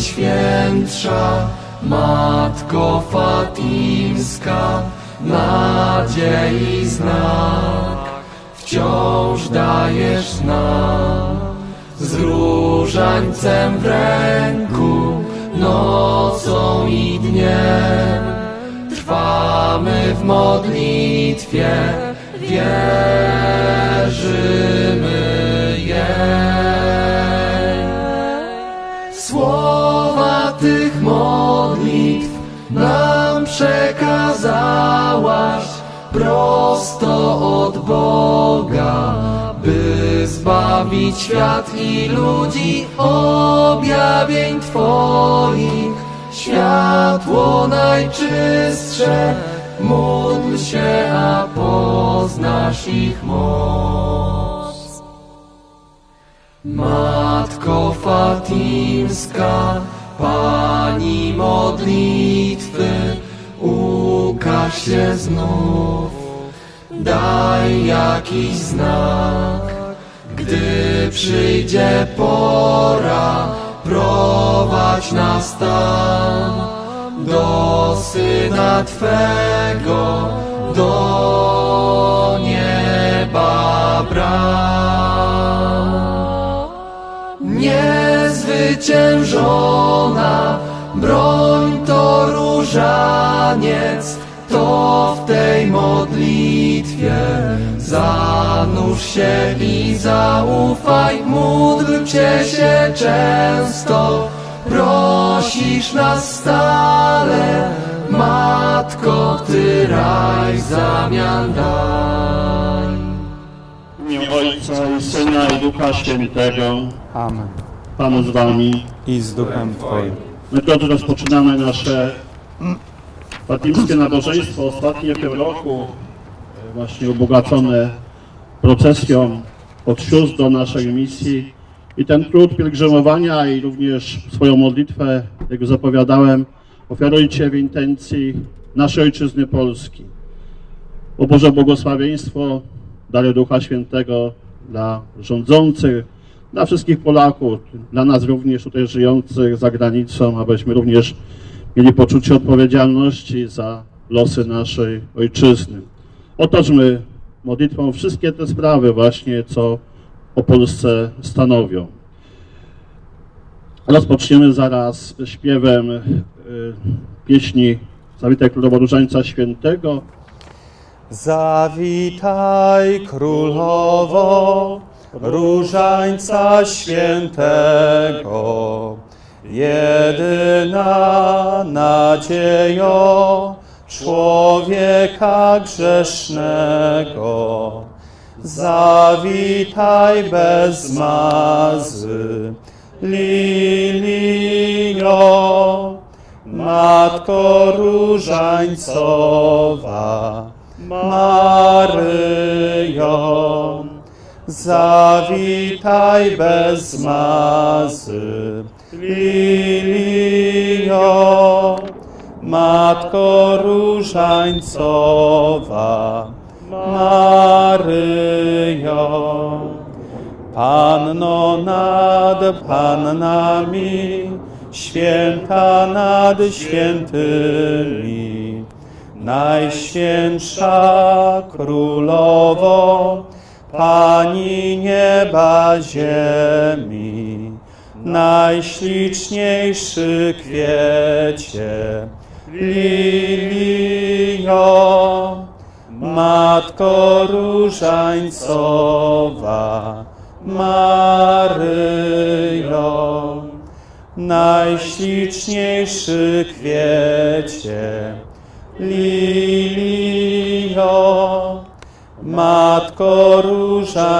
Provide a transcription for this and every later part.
Najświętsza Matko Fatimska, nadziei znak, wciąż dajesz nam. Z różańcem w ręku, nocą i dniem, trwamy w modlitwie, wierzymy modlitw nam przekazałaś prosto od Boga, by zbawić świat i ludzi objawień Twoich. Światło najczystsze, módl się, a poznasz ich moc. Matko Fatimska, Pani modlitwy, ukaż się znów, daj jakiś znak, gdy przyjdzie pora, prowadź nas tam, do Syna Twego, do nieba bram. Niezwyciężona broń to różaniec, to w tej modlitwie zanurz się i zaufaj, módlcie się często, prosisz nas stale, Matko, Ty raj w zamian daj. W imię Ojca i Syna i Ducha Świętego, Amen. Panu z Wami. I z duchem Twoim. My drodzy rozpoczynamy nasze fatimskie nabożeństwo, ostatnie w tym roku, e, właśnie ubogacone procesją od sióstr do naszej misji. I ten trud pielgrzymowania i również swoją modlitwę, jak zapowiadałem, ofiarujcie w intencji naszej Ojczyzny Polski. O Boże błogosławieństwo, dary Ducha Świętego dla rządzących, dla wszystkich Polaków, dla nas również tutaj żyjących za granicą, abyśmy również mieli poczucie odpowiedzialności za losy naszej Ojczyzny. Otoczmy modlitwą wszystkie te sprawy właśnie, co o Polsce stanowią. Rozpoczniemy zaraz śpiewem y, pieśni Zawitaj Królowo Różańca Świętego. Zawitaj królowo różańca świętego, jedyna nadziejo człowieka grzesznego. Zawitaj bez mazy, lilio, Matko różańcowa, Maryjo, zawitaj bez mazy, lilio, Matko różańcowa, Maryjo. Panno nad pannami, święta nad świętymi, Najświętsza Królowo, Pani nieba ziemi, Najśliczniejszy kwiecie, lilio, Matko różańcowa, Maryjo, najśliczniejszy kwiecie, lilio, Matko różańcowa,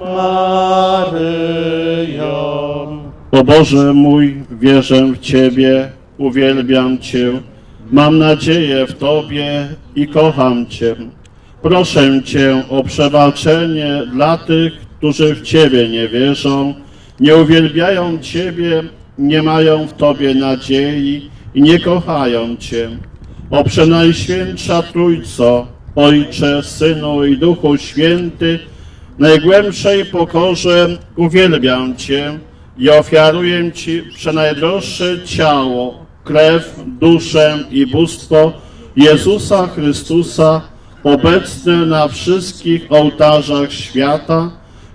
Maryjo. O Boże mój, wierzę w Ciebie, uwielbiam Cię, mam nadzieję w Tobie i kocham Cię. Proszę Cię o przebaczenie dla tych, którzy w Ciebie nie wierzą, nie uwielbiają Ciebie, nie mają w Tobie nadziei i nie kochają Cię. O Przenajświętsza Trójco, Ojcze, Synu i Duchu Święty, najgłębszej pokorze uwielbiam Cię i ofiaruję Ci przenajdroższe ciało, krew, duszę i bóstwo Jezusa Chrystusa, obecne na wszystkich ołtarzach świata,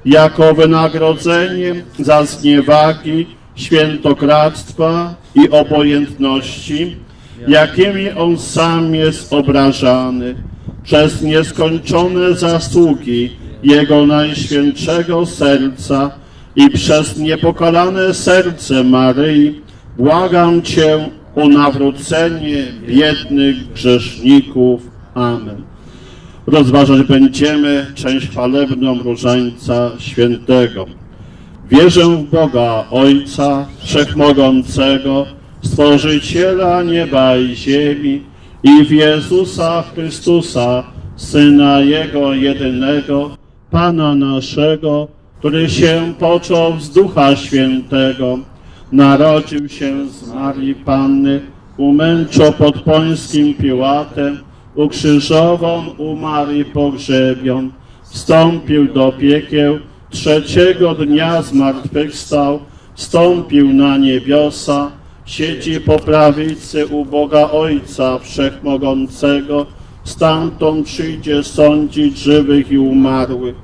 jako wynagrodzenie za zniewagi, świętokradztwa i obojętności, jakimi On sam jest obrażany, przez nieskończone zasługi Jego Najświętszego Serca i przez niepokalane serce Maryi, błagam Cię o nawrócenie biednych grzeszników. Amen. Rozważać będziemy część chwalebną Różańca Świętego. Wierzę w Boga Ojca Wszechmogącego, Stworzyciela nieba i ziemi i w Jezusa Chrystusa, Syna Jego jedynego, Pana naszego, który się począł z Ducha Świętego, narodził się z Marii Panny, umęczał pod pońskim Piłatem, ukrzyżowan, umarł i pogrzebion, wstąpił do piekieł, trzeciego dnia zmartwychwstał, wstąpił na niebiosa, siedzi po prawicy u Boga Ojca Wszechmogącego, stamtąd przyjdzie sądzić żywych i umarłych.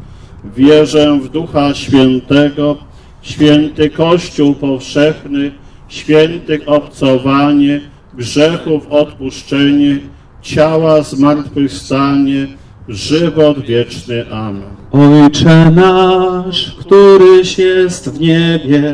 Wierzę w Ducha Świętego, święty Kościół powszechny, świętych obcowanie, grzechów odpuszczenie, ciała zmartwychwstanie, żywot wieczny. Amen. Ojcze nasz, któryś jest w niebie,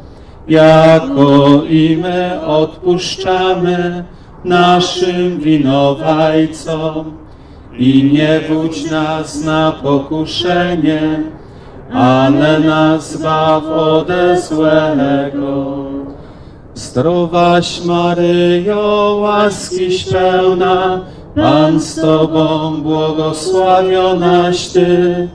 jako i my odpuszczamy naszym winowajcom. I nie wódź nas na pokuszenie, ale nas zbaw ode złego. Zdrowaś Maryjo, łaskiś pełna, Pan z Tobą, błogosławionaś Ty,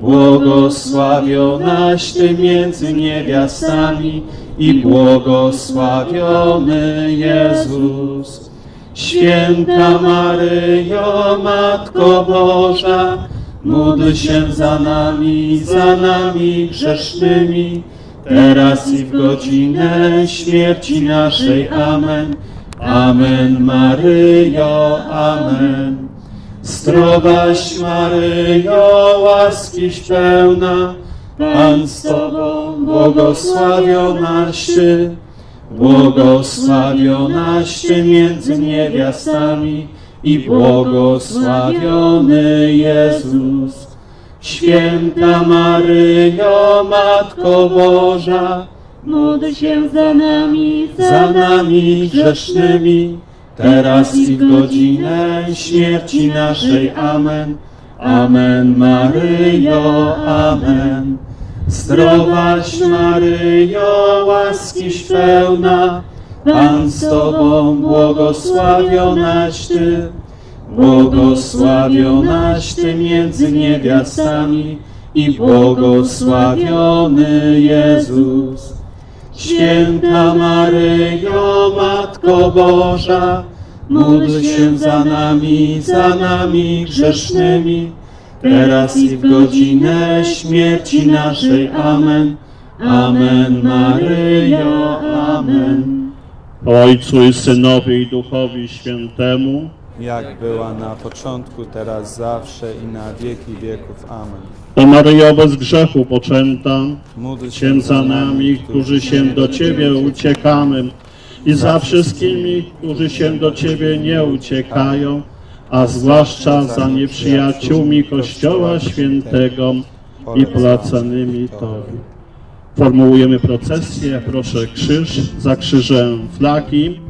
błogosławionaś Ty między niewiastami i błogosławiony Jezus. Święta Maryjo, Matko Boża, módl się za nami, za nami grzesznymi, teraz i w godzinę śmierci naszej. Amen. Amen, Maryjo, Amen. Zdrowaś Maryjo, łaskiś pełna, Pan z Tobą, błogosławionaś Ty, błogosławionaś Ty między niewiastami i błogosławiony Jezus. Święta Maryjo, Matko Boża, Módl się za nami, za nami grzesznymi, teraz i w godzinę śmierci naszej. Amen. Amen, Maryjo, Amen. Zdrowaś Maryjo, łaskiś pełna, Pan z Tobą, błogosławionaś Ty, błogosławionaś Ty między niewiastami i błogosławiony Jezus. Święta Maryjo, Matko Boża, módl się za nami, za nami grzesznymi, teraz i w godzinę śmierci naszej. Amen. Amen, Maryjo, Amen. Ojcu i Synowi i Duchowi Świętemu, Jak była na początku, teraz zawsze i na wieki wieków. Amen. o Maryjo bez grzechu poczęta, Módl się za nami, którzy się do Ciebie uciekamy i za wszystkimi, którzy się do Ciebie nie uciekają, a zwłaszcza za nieprzyjaciółmi Kościoła Świętego i polecanymi Tobie. Formułujemy procesję, proszę krzyż, za krzyżem flagi.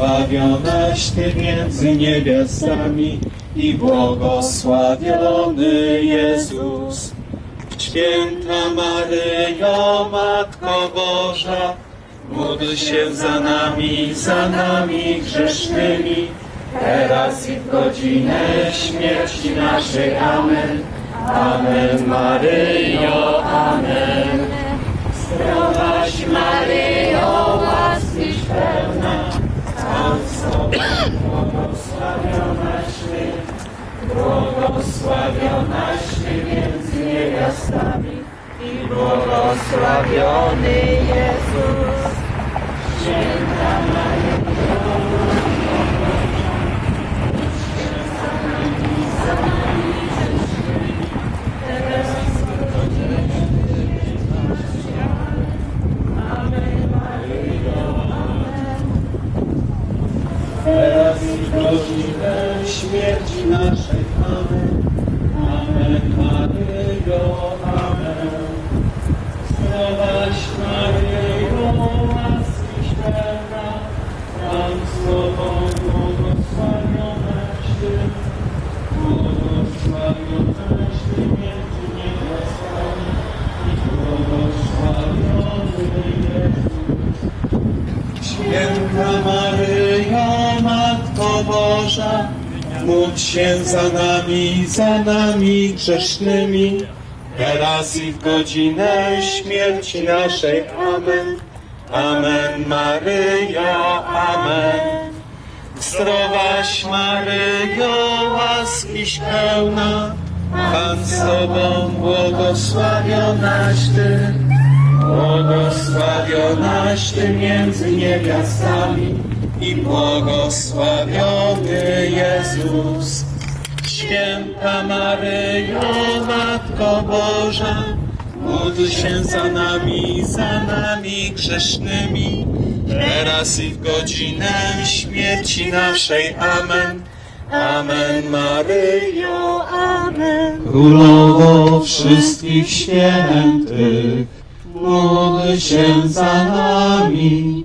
Błogosławionaś Ty między niewiastami i błogosławiony Jezus. Święta Maryjo, Matko Boża, módl się za nami, za nami grzesznymi, teraz i w godzinę śmierci naszej. Amen. Amen Maryjo, Amen. Zdrowaś Maryjo, łaskiś pełna, błogosławionaś Ty między niewiastami i błogosławiony Jezus. Święta teraz się za nami, za nami grzesznymi, teraz i w godzinę śmierci naszej. Amen. Amen, Maryjo, Amen. Zdrowaś Maryjo, łaskiś pełna, Pan z Tobą, błogosławionaś Ty, Błogosławionaś Ty między niewiastami i błogosławiony Jezus. Święta Maryjo, Matko Boża, módl się za nami, za nami grzesznymi, teraz i w godzinę śmierci naszej. Amen. Amen, Maryjo, Amen. Królowo wszystkich świętych, módl się za nami.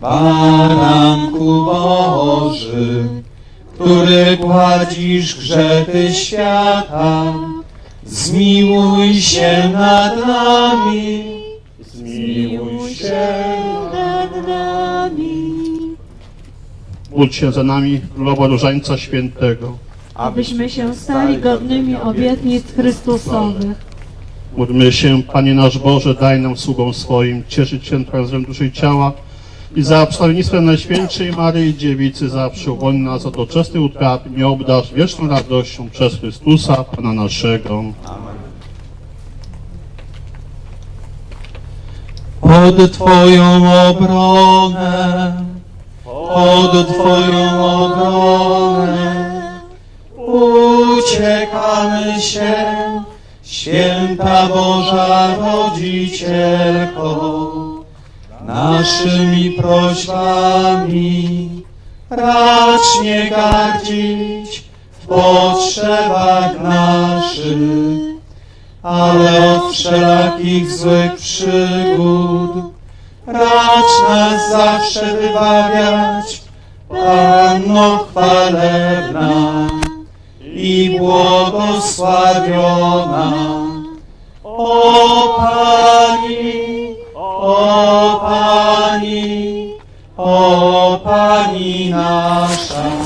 Baranku Boży, który gładzisz grzechy świata, zmiłuj się nad nami, zmiłuj się nad nami. Módl się za nami, Królowo Różańca Świętego. Abyśmy się stali godnymi obietnic Chrystusowych. Módlmy się, Panie nasz Boże, daj nam sługom swoim cieszyć się Twoją duszy i ciała i za wstawiennictwem Najświętszej Maryi Dziewicy zawsze ubłoń nas od doczesnej utraty, nie obdarz wieczną radością przez Chrystusa, Pana naszego. Pod Twoją obronę, pod Twoją obronę uciekamy się, święta Boża Rodzicielko, naszymi prośbami racz nie gardzić, w potrzebach naszych, ale od wszelakich złych przygód racz nas zawsze wybawiać, Panno chwalebna i błogosławiona. O Pani, o Pani, o Pani nasza.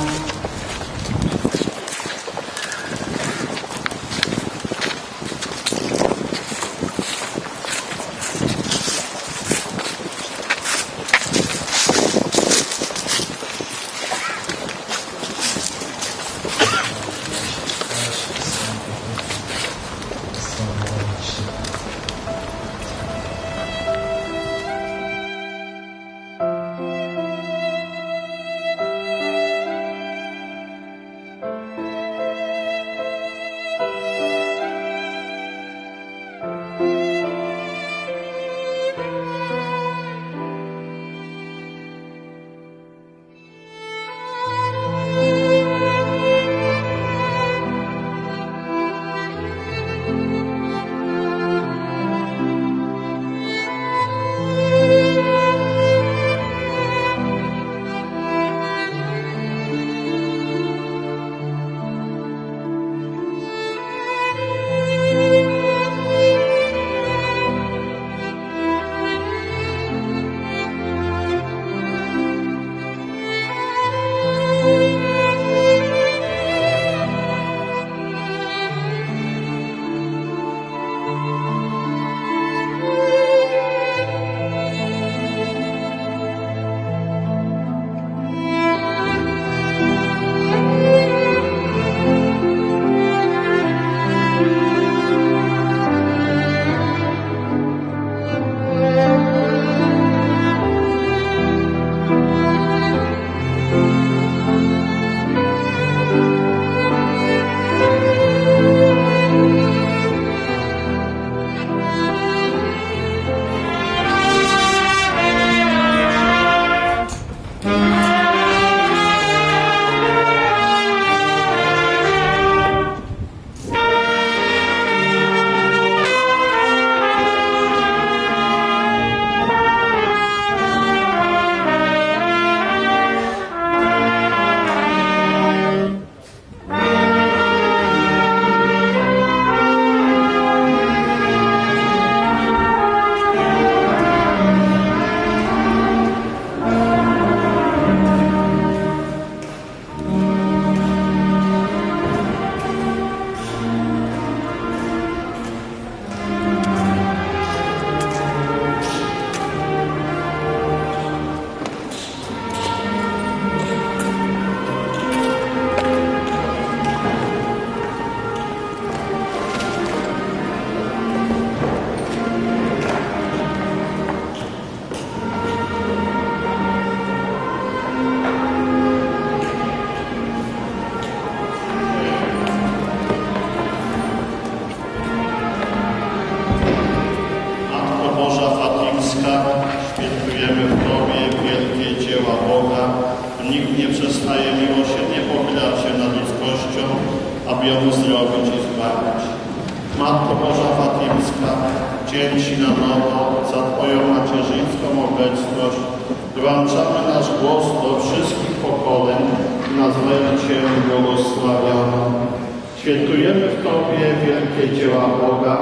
Świętujemy w Tobie wielkie dzieła Boga.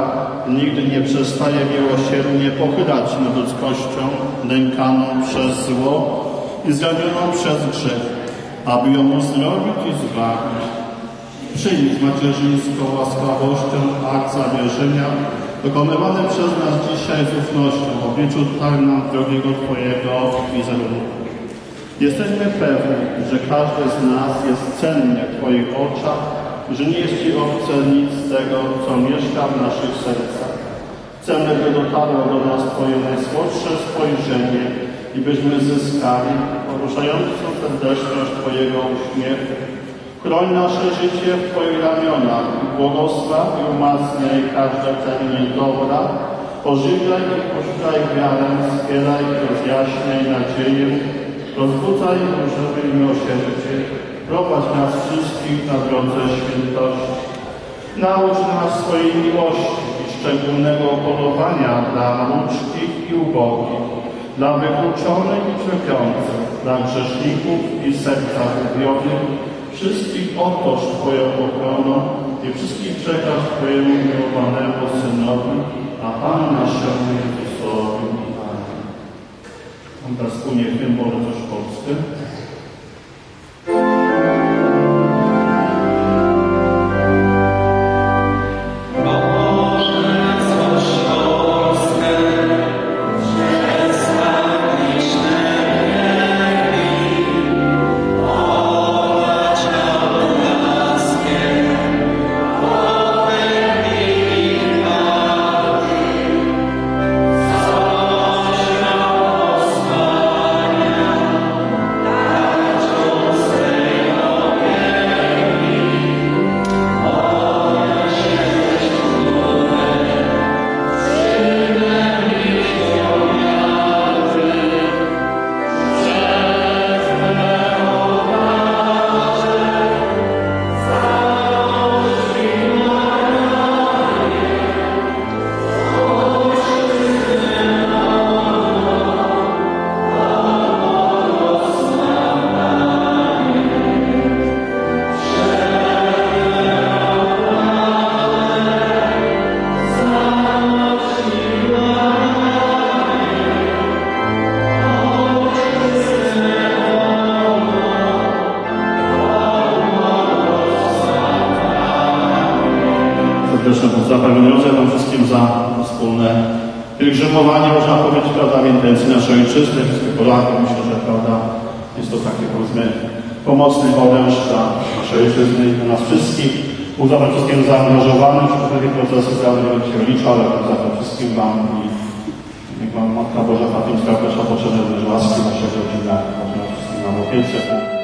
Nigdy nie przestaje miłosiernie pochylać nad ludzkością, nękaną przez zło i zranioną przez grzech, aby ją uzdrowić i zbawić. Przyjdź z macierzyńską łaskawością akt zamierzenia, dokonywany przez nas dzisiaj z ufnością w obliczu tak drogiego Twojego wizerunku. Jesteśmy pewni, że każdy z nas jest cenny w Twoich oczach, że nie jest Ci obce nic z tego, co mieszka w naszych sercach. Chcemy, by dotarło do nas Twoje najsłodsze spojrzenie i byśmy zyskali poruszającą serdeczność Twojego uśmiechu. Chroń nasze życie w Twoich ramionach błogosław i umacniaj każde cenne dobra. Ożywiaj i poszukaj wiarę, wspieraj i rozjaśniaj nadzieję, rozbudzaj i miłosierdzie. Prowadź nas wszystkich na drodze świętości. Naucz nas swojej miłości i szczególnego polowania dla maluczkich i ubogich, dla wykluczonych i cierpiących, dla grzeszników i serca zgubionych. Wszystkich otocz Twoją ochroną i wszystkich przekaż Twojemu miłowanemu Synowi, a Panu naszemu Jezusowi. On teraz wspólnie hymn Boże Coś pielgrzymowanie, można powiedzieć, prawda, w intencji naszej ojczyzny, wszystkich Polaków. Myślę, że prawda, jest to taki, powiedzmy, pomocny oręż dla naszej ojczyzny i dla nas wszystkich. Był za wszystkim zaangażowany w takie procesy, za się liczę, ale za to wszystkim Wam i niech Wam Matka Boża Fatimska też potrzebne łaski Waszego rodzina, wszystkim nam opiece.